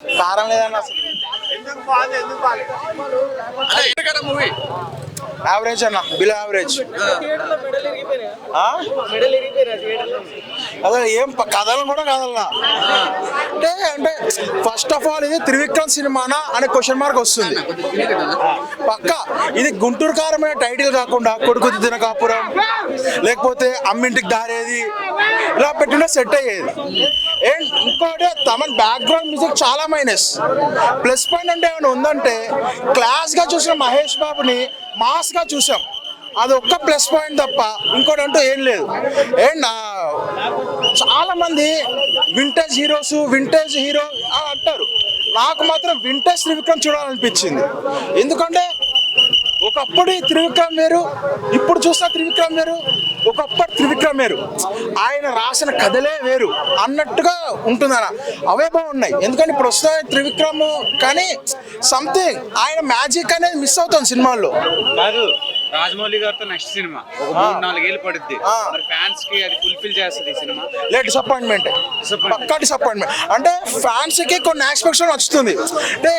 కారం లేదన్న movie. Average అన్న బిలో యావరేజ్ అదే ఏం కథలు కూడా కదలనా అంటే అంటే ఫస్ట్ ఆఫ్ ఆల్ ఇది త్రివిక్రమ్ సినిమానా అనే క్వశ్చన్ మార్క్ వస్తుంది. పక్క. ఇది గుంటూరు కారమైన టైటిల్ కాకుండా కొడుకు దిన కాపురం లేకపోతే అమ్మింటికి దారేది ఇలా పెట్టుంటే సెట్ అయ్యేది. అండ్ ఇంకోటి తమ బ్యాక్గ్రౌండ్ మ్యూజిక్ చాలా మైనస్ ప్లస్ పాయింట్ అంటే ఏమైనా ఉందంటే క్లాస్గా చూసిన మహేష్ బాబుని మాస్గా చూసాం. అది ఒక్క ప్లస్ పాయింట్ తప్ప ఇంకోటి అంటూ ఏం లేదు. అండ్ చాలా మంది వింటేజ్ హీరోస్ వింటేజ్ హీరో అని అంటారు. నాకు మాత్రం వింటేజ్ త్రివిక్రమ్ చూడాలనిపించింది. ఎందుకంటే ఒకప్పుడు త్రివిక్రమ్ వేరు ఇప్పుడు చూస్తా త్రివిక్రమ్ వేరు ఒకప్పుడు త్రివిక్రమ్ వేరు. ఆయన రాసిన కథలే వేరు అన్నట్టుగా ఉంటుందన్న అవే బాగున్నాయి. ఎందుకంటే ఇప్పుడు వస్తున్న త్రివిక్రమ్ కానీ సంథింగ్ ఆయన మ్యాజిక్ అనేది మిస్ అవుతుంది సినిమాల్లో. రాజమౌళి గారితో నెక్స్ట్ సినిమా ఒక మూడు నాలుగేళ్ళు పడుద్ది. మరి ఫ్యాన్స్కి అది ఫుల్ఫిల్ చేస్తుంది ఈ సినిమా లే డిసప్పాయింట్మెంట్. పక్కా డిసప్పాయింట్మెంట్ అంటే ఫ్యాన్స్కి కొన్ని ఆస్పెక్ట్స్ వస్తుంది. అంటే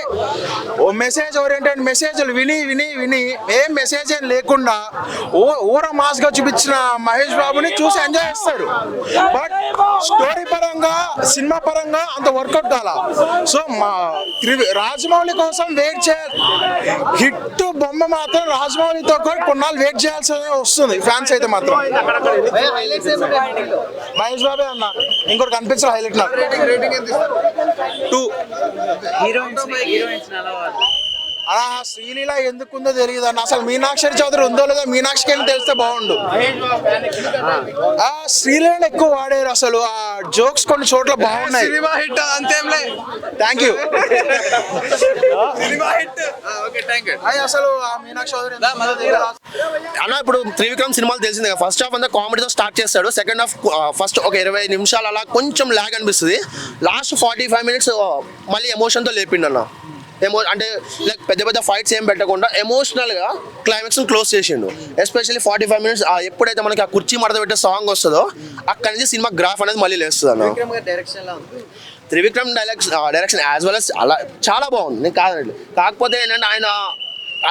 ఓ మెసేజ్ ఓరియంటెడ్ మెసేజ్లు విని విని విని ఏం మెసేజ్ ఏం లేకుండా ఓ ఊర మాస్గా చూపించిన మహేష్ బాబుని చూసి ఎంజాయ్ చేస్తారు. బట్ స్టోరీ పరంగా సినిమా పరంగా అంత వర్కౌట్ కాల. సో మా రాజమౌళి కోసం వెయిట్ చే హిట్ బొమ్మ మాత్రం రాజమౌళితో కూడా కొన్నాళ్ళు వెయిట్ చేయాల్సి వస్తుంది ఫ్యాన్స్ అయితే మాత్రం. మహేష్ బాబే అన్న ఇంకోటి కనిపించిన హైలైట్ నాకు? టూ? అలా శ్రీలీల ఎందుకుందో తెలియదు అన్న. అసలు మీనాక్షరి చౌదరి ఉందో లేదో మీనాక్షికి ఏమి తెలిస్తే బాగుండు. ఆ శ్రీలీలను ఎక్కువ వాడారు అసలు. ఆ జోక్స్ కొన్ని చోట్ల బాగున్నాయి. Cinema hit అంతేంలే. Thank you cinema hit. అసలు మీనాక్షి. అన్న ఇప్పుడు త్రివిక్రమ్ సినిమాలు తెలిసిందే ఫస్ట్ హాఫ్ అంతా కామెడీతో స్టార్ట్ చేస్తాడు. సెకండ్ హాఫ్ ఫస్ట్ ఒక ఇరవై నిమిషాలు అలా కొంచెం లాగ్ అనిపిస్తుంది. లాస్ట్ ఫార్టీ ఫైవ్ మినిట్స్ మళ్ళీ ఎమోషన్తో లేపిండు అన్న. ఎమో అంటే లైక్ పెద్ద పెద్ద ఫైట్స్ ఏం పెట్టకుండా ఎమోషనల్గా క్లైమాక్స్ క్లోజ్ చేసిండు. ఎస్పెషల్లీ ఫార్టీ ఫైవ్ మినిట్స్ ఎప్పుడైతే మనకి ఆ కుర్చీ మడత పెట్టే సాంగ్ వస్తుందో అక్కడి నుంచి సినిమా గ్రాఫ్ అనేది మళ్ళీ లేస్తుంది అన్న. Trivikram dialogues direction as well as అలా చాలా బాగుంది. నేను కాదండి కాకపోతే ఏంటంటే ఆయన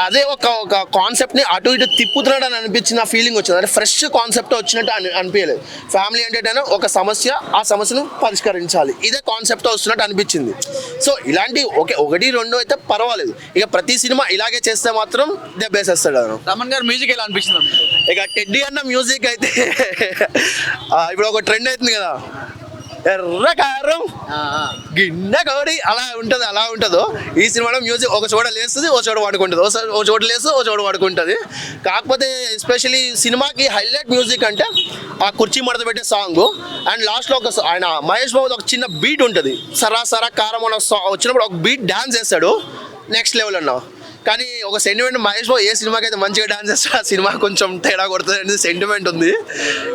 అదే ఒక ఒక కాన్సెప్ట్ని అటు ఇటు తిప్పుతున్నాడు అని అనిపించిన ఫీలింగ్ వచ్చింది. అంటే ఫ్రెష్ కాన్సెప్ట్ వచ్చినట్టు అని అనిపించలేదు. ఫ్యామిలీ ఎంటర్టైనర్ ఒక సమస్య ఆ సమస్యను పరిష్కరించాలి. ఇదే కాన్సెప్ట్ వస్తున్నట్టు అనిపించింది. సో ఇలాంటి ఒకే ఒకటి రెండు అయితే పర్వాలేదు. ఇక ప్రతి సినిమా ఇలాగే చేస్తే మాత్రం దెబ్బేసేస్తాడు అతను. తమన్ గారు మ్యూజిక్ ఎలా అనిపించింది? ఇక టెడ్డీ అన్న మ్యూజిక్ అయితే ఇప్పుడు ఒక ట్రెండ్ అవుతుంది కదా. ఎర్ర కారం గిన్నె కోడి అలా ఉంటుంది అలా ఉంటుందో. ఈ సినిమాలో మ్యూజిక్ ఒక చోట లేస్తుంది ఒక చోట వాడుకుంటుంది. ఒక చోట- ఒక చోట లేస్తుంది ఒక చోట వాడుకుంటుంది. కాకపోతే ఎస్పెషలీ సినిమాకి హైలైట్ మ్యూజిక్ అంటే ఆ కుర్చీ మడత పెట్టే సాంగ్. అండ్ లాస్ట్లో ఒక ఆయన మహేష్ బాబు ఒక చిన్న బీట్ ఉంటుంది. సరా సరా కారం అన్న వచ్చినప్పుడు ఒక బీట్ డ్యాన్స్ చేస్తాడు. నెక్స్ట్ లెవెల్ అన్న కానీ ఒక సెంటిమెంట్ మహేష్ బాబు ఏ సినిమాకి అయితే మంచిగా డాన్స్ చేస్తాడు ఆ సినిమా కొంచెం తేడా కొడుతుంది అనేది సెంటిమెంట్ ఉంది.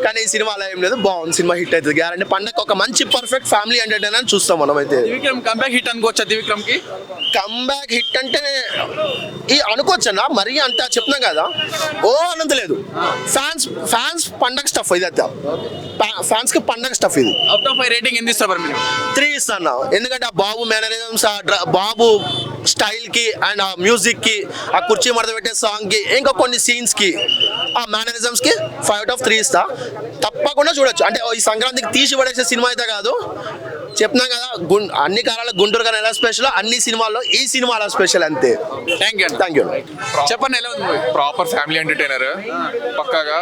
కానీ ఈ సినిమా అలా ఏం లేదు. బాగుంది. సినిమా హిట్ అవుతుంది. గ్యారంటీ. పండగ ఒక మంచి పర్ఫెక్ట్ ఫ్యామిలీ ఎంటర్టైనర్ అని చూస్తాం మనం అయితే. త్రివిక్రమ్ కంబ్యాక్ హిట్ అనుకోవచ్చా త్రివిక్రమ్కి కమ్బ్యాక్ హిట్ అంటే ఈ అనుకోవచ్చన్నా? మరీ అంత చెప్తున్నాం కదా. ఓ అనంత లేదు. ఫ్యాన్స్ ఫ్యాన్స్ పండగ స్టఫ్ ఇది అంతా ఫ్యాన్స్కి పండగ స్టఫ్ ఇది. అవుట్ ఆఫ్ రేటింగ్ ఎంత ఇస్తారు త్రీ ఇస్తాను ఎందుకంటే ఆ బాబు మేనరిజమ్స్ బాబు స్టైల్కి అండ్ ఆ మ్యూజిక్కి ఆ కుర్చీ మడత పెట్టే సాంగ్కి ఇంకా కొన్ని సీన్స్కి ఆ మేనరిజమ్స్కి ఫైవ్ అవుట్ ఆఫ్ త్రీ ఇస్తా. తప్పకుండా చూడొచ్చు. అంటే ఈ సంక్రాంతికి తీసి పడేసే సినిమా అయితే కాదు. చెప్తున్నాం కదా గుం అన్ని కాలాల గుంటూరు కానీ ఎలా స్పెషల్ అన్ని సినిమాల్లో ఈ సినిమా అలా స్పెషల్ అంతే. థ్యాంక్ యూ థ్యాంక్ యూ చెప్పండి ఎలా ఉంది? ప్రాపర్ ఫ్యామిలీ ఎంటర్టైనర్ పక్కాగా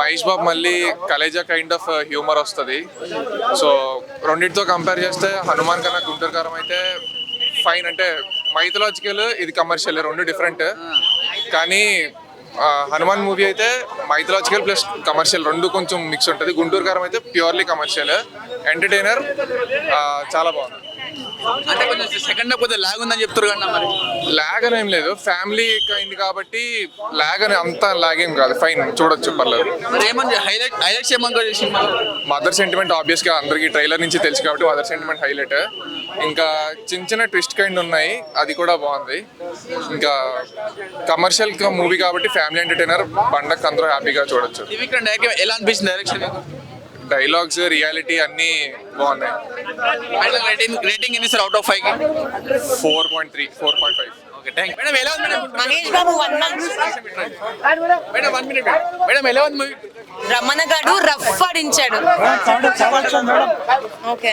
మహేష్ బాబు మళ్ళీ కలేజా కైండ్ ఆఫ్ హ్యూమర్ వస్తుంది. సో రెండింటితో కంపేర్ చేస్తే హనుమాన్ కన్నా గుంటూరు కారం అయితే ఫైన్ అంటే మైథలాజికల్ ఇది కమర్షియల్ రెండు డిఫరెంట్ కానీ హనుమాన్ మూవీ అయితే మైథలాజికల్ ప్లస్ కమర్షియల్ రెండు కొంచెం మిక్స్ ఉంటుంది. గుంటూరు కారం అయితే ప్యూర్లీ కమర్షియల్ ఎంటర్టైనర్ చాలా బాగుంది. అంటే కొంచెం సెకండ్ హాఫ్ లాగ్ ఉందని చెప్తారు కదా మరి. లాగ్ అని ఏం లేదు. ఫ్యామిలీ కైండ్ కాబట్టి లాగ్ అని అంత లాగ్ ఏం కాదు. ఫైన్ చూడొచ్చు పర్లేదు. మరి ఏమని హైలైట్ హైలైట్స్ ఏమనుకో సినిమా మదర్ సెంటిమెంట్ ఆబ్వియస్గా అందరికి ట్రైలర్ నుంచి తెలుసు కాబట్టి మదర్ సెంటిమెంట్ హైలైట్ ఇంకా చిన్న చిన్న ట్విస్ట్ కైండ్ ఉన్నాయి. అది కూడా బాగుంది. ఇంకా కమర్షియల్ మూవీ కాబట్టి ఫ్యామిలీ ఎంటర్టైనర్ పండగ అందరూ హ్యాపీగా చూడొచ్చు. ఎలా అనిపించింది డైరెక్షన్ డైలాగ్స్ రియాలిటీ అన్నీ బాగున్నాయి. రేటింగ్ రేటింగ్ ఎన్ని sir? Out of five four point three four point five. Okay thank madam ఎలా ఉంది madam Mahesh Babu one month madam one minute madam ఎలా ఉంది మూవీ రమణ గాడు రఫ్ ఆడించాడు. ఓకే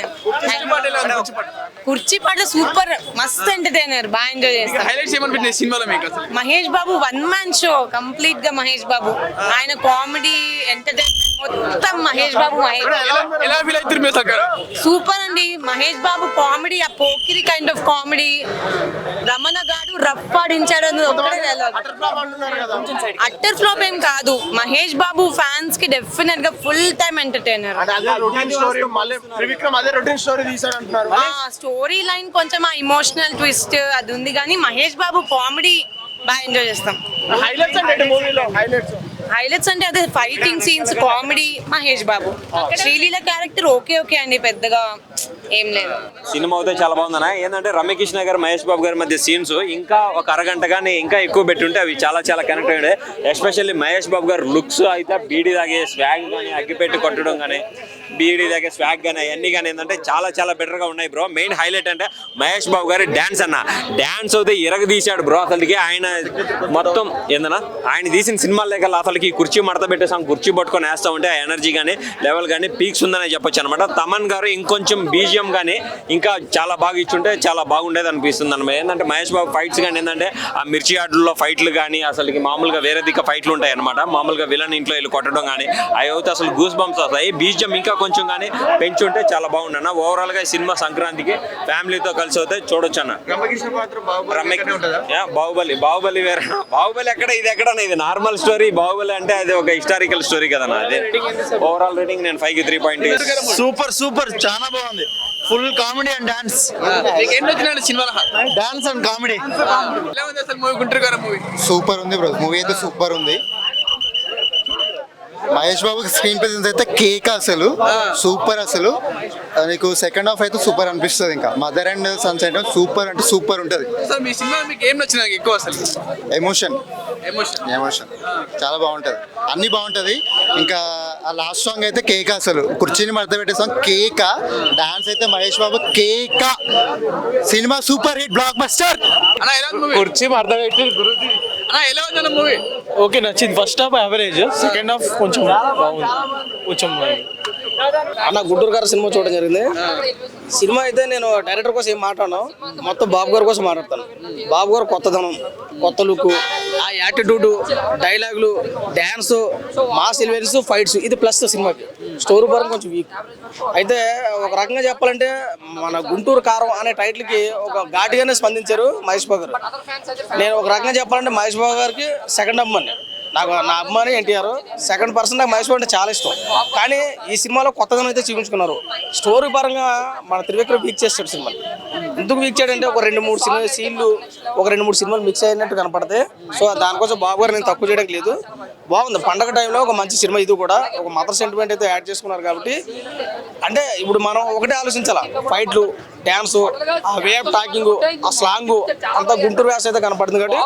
కుర్చీ పాట సూపర్. మస్త్ ఎంటర్టైనర్ బాగా ఎంజాయ్ చేస్తాం. హైలైట్స్ ఏమనిపించింది సినిమాలో మీకు అసలు? Mahesh Babu one man show కంప్లీట్గా మహేష్ బాబు. ఆయన కామెడీ ఎంటర్టైన్మెంట్ మొత్తం మహేష్ బాబు మహేష్ సూపర్ అండి. మహేష్ బాబు కామెడీ ఆ Pokiri kind of comedy Ramana గాడు dialogue. అట్టర్ ఫ్లాప్ ఏం కాదు. మహేష్ బాబు ఫ్యాన్స్కి డెఫినెట్గా ఫుల్ టైం ఎంటర్టైనర్ అదే రొటీన్ స్టోరీ లైన్ కొంచెం ఆ ఇమోషనల్ ట్విస్ట్ అది ఉంది కానీ మహేష్ బాబు కామెడీ బాగా ఎంజాయ్ చేస్తాం. హైలైట్స్ అంటే మూవీలో హైలైట్స్ హైలైట్స్ అంటే అదే fighting scenes comedy. Mahesh Babu. Sreeleela character okay okay అండి. పెద్దగా ఏం లేదు. సినిమా అయితే చాలా బాగుందన్న ఏంటంటే రమ్యకృష్ణ గారు మహేష్ బాబు గారి మధ్య సీన్స్ ఇంకా ఒక అరగంట కానీ ఇంకా ఎక్కువ పెట్టుంటే అవి చాలా చాలా కనెక్ట్ అయ్యాయి. ఎస్పెషల్లీ మహేష్ బాబు గారు లుక్స్ అయితే బీడీ తాగే స్వాగ్ కానీ అగ్గిపెట్టి కొట్టడం కానీ బీడీ తాగే స్వాగ్ కానీ అవన్నీ కానీ ఏంటంటే చాలా చాలా బెటర్గా ఉన్నాయి బ్రో మెయిన్ హైలైట్ అంటే మహేష్ బాబు గారి డ్యాన్స్ అన్న. డ్యాన్స్ అయితే ఇరగ తీశాడు బ్రో అసలుకి ఆయన మొత్తం ఏందన్నా ఆయన తీసిన సినిమాల దగ్గర అసలుకి కుర్చీ మడత పెట్టేసాం కుర్చీ పట్టుకొని వేస్తా ఉంటే ఆ ఎనర్జీ కానీ లెవెల్ కానీ పీక్స్ ఉందని చెప్పొచ్చు అనమాట తమన్ గారు ఇంకొంచెం బీజియం కానీ ఇంకా చాలా బాగా ఇచ్చుంటే చాలా బాగుండేది అనిపిస్తుంది అనమాట ఏంటంటే మహేష్ బాబు ఫైట్స్ కానీ ఏంటంటే ఆ మిర్చి ఆటల్లో ఫైట్లు కానీ అసలుకి మామూలుగా వేరే దిక్క ఫైట్లు ఉంటాయి అనమాట మామూలుగా విలన్ ఇంట్లో వెళ్ళి కొట్టడం కానీ అవి అయితే అసలు గూస్ బంప్స్ వస్తాయి బీజియం ఇంకా కొంచెం కానీ పెంచుంటే చాలా బాగుండన్న ఓవరాల్గా ఈ సినిమా సంక్రాంతికి ఫ్యామిలీతో కలిసి అయితే చూడొచ్చు అన్న. రమ్య- బాహుబలి బాహుబలి. వేరే. బాహుబలి ఎక్కడ? ఇది ఎక్కడ ఇది నార్మల్ స్టోరీ బాహుబలి అంటే అది ఒక హిస్టారికల్ స్టోరీ కదన్నా అది. ఓవరాల్ రేటింగ్ నేను ఫైవ్కి త్రీ పాయింట్ సూపర్ సూపర్ చాలా బాగుంది. ఫుల్ కామెడీ అండ్ డాన్స్ సినిమాలో? డాన్స్ అండ్ కామెడీ ఎలా ఉంది అసలు మూవీ? గుంటూరు గారు మూవీ? సూపర్ ఉంది బ్రో. మూవీ అయితే సూపర్ ఉంది. మహేష్ బాబుకి స్క్రీన్ ప్రెజెన్స్ అయితే కేక్ అసలు. సూపర్ అసలు. నీకు సెకండ్ హాఫ్ అయితే సూపర్ అనిపిస్తుంది ఇంకా. మదర్ అండ్ సన్స్ అయితే సూపర్ అంటే సూపర్ ఉంటుంది. అసలు మీ సినిమా మీకు ఏం నచ్చింది నాకు ఎక్కువ అసలు? ఎమోషన్ ఎమోషన్ ఎమోషన్ చాలా బాగుంటుంది. అన్ని బాగుంటుంది. ఇంకా ఆ లాస్ట్ సాంగ్ అయితే కేక్ అసలు. కుర్చీని మడత పెట్టే సాంగ్ కేక. డాన్స్ అయితే మహేష్ బాబు కేక. Cinema super hit blockbuster కుర్చీ మడత పెట్టి అన్న ఎలా ఉంది మూవీ? ఓకే నచ్చింది. First half average second half కొంచెం బాగుంది. కొంచెం అన్న గుంటూరు గారు సినిమా చూడడం జరిగింది. సినిమా అయితే నేను డైరెక్టర్ కోసం ఏం మాట్లాడను. మొత్తం బాబు గారి కోసం మాట్లాడతాను. బాబు గారు కొత్తదనం కొత్త లుక్ ఆ యాటిట్యూడ్ డైలాగులు డ్యాన్స్ మాస్ ఎలివెన్స్ ఫైట్స్ ఇది ప్లస్ సినిమాకి. స్టోరీ పరం కొంచెం వీక్ అయితే ఒక రకంగా చెప్పాలంటే మన గుంటూరు కారం అనే టైటిల్కి ఒక ఘాటుగానే స్పందించారు మహేష్ బాబు గారు. నేను ఒక రకంగా చెప్పాలంటే మహేష్ బాబు గారికి సెకండ్ అమ్మని నాకు నా అమ్మాని ఎన్టీఆర్. సెకండ్ పర్సన్ నాకు మహేష్ అంటే చాలా ఇష్టం. కానీ ఈ సినిమాలో కొత్తదనం అయితే చూపించుకున్నారు. స్టోరీ పరంగా మన త్రివిక్రమ్ వీక్ చేస్తాడు సినిమా ఎందుకు వీక్ చేయడంటే ఒక రెండు మూడు సినిమా సీన్లు ఒక రెండు మూడు సినిమాలు మిక్స్ అయినట్టు కనపడతాయి. సో దానికోసం బాబు గారు నేను తక్కువ చేయడానికి లేదు. బాగుంది. పండగ టైంలో ఒక మంచి సినిమా ఇది కూడా. ఒక మదర్ సెంటిమెంట్ అయితే యాడ్ చేసుకున్నారు కాబట్టి. అంటే ఇప్పుడు మనం ఒకటే ఆలోచించాలా? ఫైట్లు డ్యాన్స్ ఆ వే ఆఫ్ టాకింగ్ ఆ స్లాంగ్ అంతా గుంటూరు వ్యాస అయితే కనపడుతుంది కాబట్టి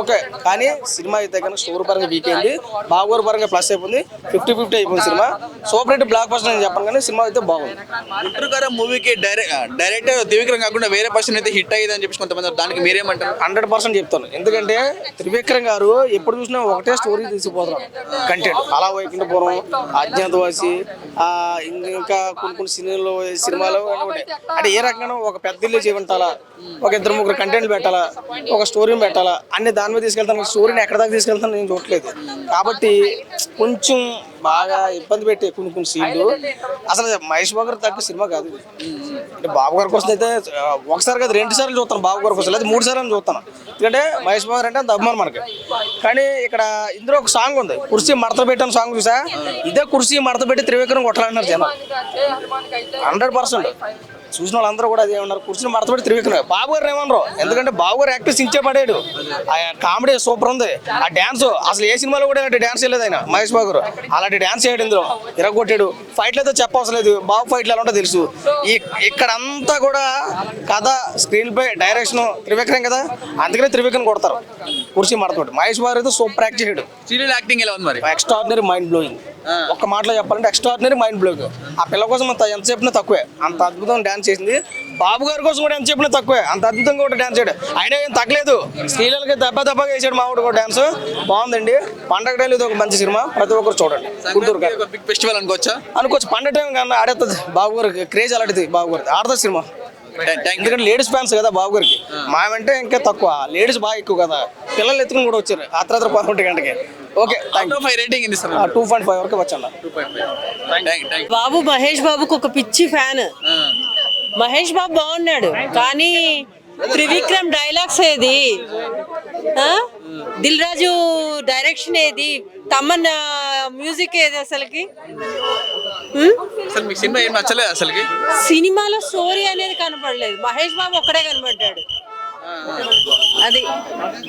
ఓకే. కానీ సినిమా అయితే కనుక స్టోరీ పరంగా వీక్ అయింది. బాబు పరంగా ప్లస్ అయిపోయింది. ఫిఫ్టీ ఫిఫ్టీ అయిపోయింది cinema. Super hit blockbuster నేను చెప్పను కానీ సినిమా అయితే బాగుంది. గుంటూరు గారు మూవీకి డైరెక్ట్ డైరెక్టర్ త్రివిక్రమ్ కాకుండా వేరే పర్సన్ అయితే హిట్ అయ్యింది అని చెప్పి కొంతమంది దానికి మీరేమంటారు? హండ్రెడ్ పర్సెంట్ చెప్తాను. ఎందుకంటే త్రివిక్రమ్ గారు ఎప్పుడు చూసినా ఒకటే స్టోరీ తీసుకుపోతున్నారు కంటెంట్ అలా వైకుంఠపురం అజ్ఞాతవాసి ఆ, ఇంక- కొన్ని కొన్ని సినిమాలు సినిమాలు అంటే ఏ రకంగా ఒక పెద్ద ఇల్లు చేపట్టాలా ఒక ఇద్దరు ముగ్గురు కంటెంట్ పెట్టాలా? ఒక స్టోరీని పెట్టాలా? అన్ని దాని మీద తీసుకెళ్తాను స్టోరీని ఎక్కడ దాకా తీసుకెళ్తాను నేను చూడలేదు కాబట్టి కొంచెం బాగా ఇబ్బంది పెట్టే కొన్ని కొన్ని సీన్లు. అసలు మహేష్ బాబు గారు తగ్గ సినిమా కాదు అంటే బాబు గారి కోసం అయితే ఒకసారి కాదు రెండు సార్లు చూస్తాను బాబు గారి కోసం లేదా మూడు సార్లు చూస్తాను. ఎందుకంటే మహేష్ బాబు గారు అంటే అంత అభిమానం మనకి. కానీ ఇక్కడ ఇందులో ఒక సాంగ్ ఉంది. కుర్సీ మడత పెట్టిన సాంగ్ చూసా? ఇదే కుర్సీ మడత పెట్టి త్రివిక్రమ్ కొట్టాలన్నారు జనం. Hundred percent. చూసిన వాళ్ళందరూ కూడా అదే ఉన్నారు. కూర్చుని మడతపడి త్రివిక్రమ్ బాబు గారు ఏమన్నారు ఎందుకంటే బాబు గారు యాక్టర్ సించే పడాడు. ఆ కామెడీ సూపర్ ఉంది. ఆ డ్యాన్స్ అసలు ఏ సినిమాలో కూడా ఇలాంటి డ్యాన్స్ చేయలేదు ఆయన మహేష్ బాబు గారు. అలాంటి డ్యాన్స్ చేయడం ఇందులో. ఇరగొట్టాడు. ఫైట్లు అయితే చెప్పవసరం లేదు. బాబు ఫైట్లు ఎలా ఉంటుందో తెలుసు. ఈ ఇక్కడ అంతా కూడా కథ స్క్రీన్ పై డైరెక్షన్ త్రివిక్రమ్ కదా? అందుకనే త్రివిక్రమ్ కొడతారు. కుర్చీ మడతపడి మహేష్ బాబు అయితే సూపర్ యాక్ట్ చేయడు సీరియల్ యాక్టింగ్ ఎలా ఉంది మరి? Extraordinary mind blowing. ఒక్క మాటలో చెప్పాలంటే ఎక్స్ట్రాడినరీ మైండ్ బ్లోయింగ్. ఆ పిల్ల కోసం అంత ఎంత చెప్పినా తక్కువే. అంత అద్భుతంగా డాన్స్ చేసింది. బాబు గారి కోసం కూడా ఎంత చెప్పినా తక్కువే. అంత అద్భుతంగా కూడా డాన్స్ చేయడు. ఆయన ఏం తగ్గలేదు. స్త్రీలకి దెబ్బ దెబ్బగా వేసాడు మామిడి కూడా డాన్స్. బాగుందండి. పండగ టైం ఇది ఒక మంచి సినిమా. ప్రతి ఒక్కరు చూడండి. గుంటూరు బిగ్ ఫెస్టివల్ అనుకోవచ్చా? అనుకోవచ్చు. పండగ టైం కన్నా ఆడేస్తుంది బాబు గారికి క్రేజ్ అలాంటిది. బాబు గారి. ఆడుతుంది సినిమా. ఎందుకంటే లేడీస్ ఫ్యాన్స్ కదా బాబు గారికి. మామంటే ఇంకా తక్కువ. లేడీస్ బాగా ఎక్కువ కదా. పిల్లలు ఎత్తుకుని కూడా వచ్చారు. అర్ధరాత్రి పదకొండు గంటకి ఓకే రేటింగ్ ఇది సార్ టూ పాయింట్ ఫైవ్ వరకు వచ్చాను. బాబు మహేష్ బాబుకి ఒక పిచ్చి ఫ్యాన్. మహేష్ బాబు బాగున్నాడు. కానీ త్రివిక్రమ్ డైలాగ్స్ ఏది? దిల్ రాజు డైరెక్షన్ ఏది? తమన్ మ్యూజిక్ ఏది అసలుకి? సినిమా ఏం నచ్చలేదు అసలుకి? సినిమాలో స్టోరీ అనేది కనపడలేదు. మహేష్ బాబు ఒక్కడే కనపడ్డాడు అది.